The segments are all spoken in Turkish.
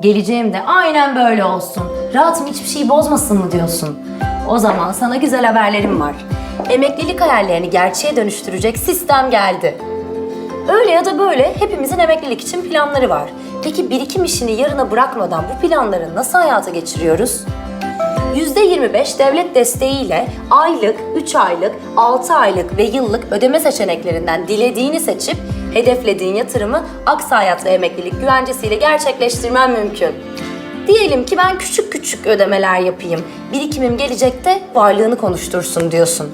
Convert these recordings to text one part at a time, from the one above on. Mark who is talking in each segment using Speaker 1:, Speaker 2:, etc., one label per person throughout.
Speaker 1: Geleceğim de aynen böyle olsun. Rahatım hiçbir şey bozmasın mı diyorsun? O zaman sana güzel haberlerim var. Emeklilik hayallerini gerçeğe dönüştürecek sistem geldi. Öyle ya da böyle hepimizin emeklilik için planları var. Peki birikim işini yarına bırakmadan bu planları nasıl hayata geçiriyoruz? %25 devlet desteğiyle aylık, 3 aylık, 6 aylık ve yıllık ödeme seçeneklerinden dilediğini seçip hedeflediğin yatırımı Aksa Hayat Emeklilik güvencesiyle gerçekleştirmen mümkün. Diyelim ki ben küçük küçük ödemeler yapayım. Birikimim gelecekte varlığını konuştursun diyorsun.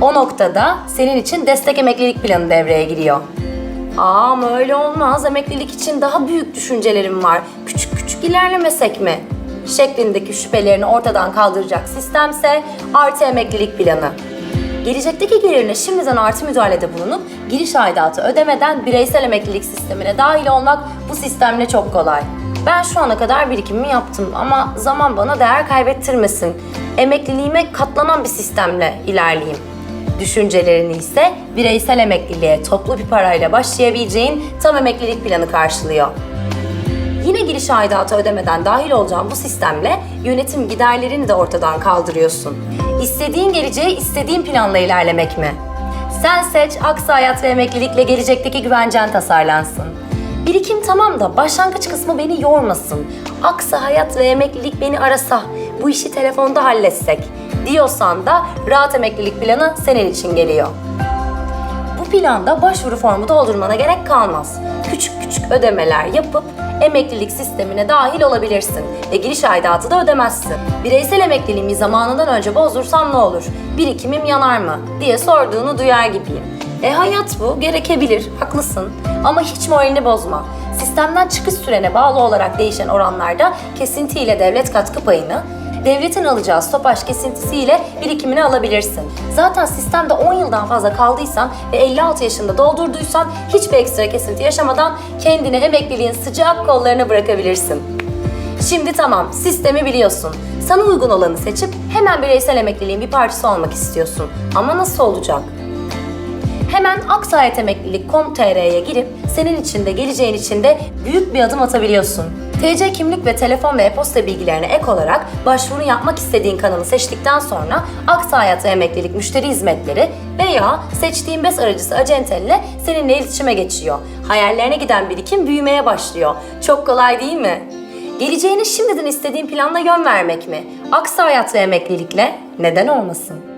Speaker 1: O noktada senin için destek emeklilik planı devreye giriyor. Aa ama öyle olmaz. Emeklilik için daha büyük düşüncelerim var. Küçük küçük ilerlemesek mi? Şeklindeki şüphelerini ortadan kaldıracak sistemse artı emeklilik planı. Gelecekteki gelirine şimdiden artı müdahalede bulunup giriş aidatı ödemeden bireysel emeklilik sistemine dahil olmak bu sistemle çok kolay. Ben şu ana kadar birikimimi yaptım ama zaman bana değer kaybettirmesin. Emekliliğime katlanan bir sistemle ilerleyeyim. Düşüncelerini ise bireysel emekliliğe toplu bir parayla başlayabileceğin tam emeklilik planı karşılıyor. Giriş aidatı ödemeden dahil olacağın bu sistemle yönetim giderlerini de ortadan kaldırıyorsun. İstediğin geleceğe istediğin planla ilerlemek mi? Sen seç, Aksa Hayat ve Emeklilikle gelecekteki güvencen tasarlansın. Birikim tamam da başlangıç kısmı beni yormasın. Aksa Hayat ve Emeklilik beni arasa, bu işi telefonda halletsek diyorsan da rahat emeklilik planı senin için geliyor. Bu planda başvuru formu doldurmana gerek kalmaz. Küçük ödemeler yapıp emeklilik sistemine dahil olabilirsin ve giriş aidatı da ödemezsin. Bireysel emekliliğimi zamanından önce bozdursam ne olur? Birikimim yanar mı? diye sorduğunu duyar gibiyim. E hayat bu, gerekebilir, haklısın. Ama hiç moralini bozma. Sistemden çıkış sürene bağlı olarak değişen oranlarda kesintiyle devlet katkı payını, devletin alacağı stopaj kesintisiyle birikimini alabilirsin. Zaten sistemde 10 yıldan fazla kaldıysan ve 56 yaşında doldurduysan hiçbir ekstra kesinti yaşamadan kendini emekliliğin sıcak kollarına bırakabilirsin. Şimdi tamam, sistemi biliyorsun. Sana uygun olanı seçip hemen bireysel emekliliğin bir parçası olmak istiyorsun. Ama nasıl olacak? Hemen aksayetemeklilik.com.tr'ye girip senin için de geleceğin için de büyük bir adım atabiliyorsun. TC kimlik ve telefon ve e-posta bilgilerine ek olarak başvuru yapmak istediğin kanalı seçtikten sonra Aksa Hayat Emeklilik Müşteri Hizmetleri veya seçtiğin BES aracısı acentenle seninle iletişime geçiyor. Hayallerine giden birikim büyümeye başlıyor. Çok kolay değil mi? Geleceğine şimdiden istediğin planla yön vermek mi? Aksa Hayat Emeklilikle neden olmasın?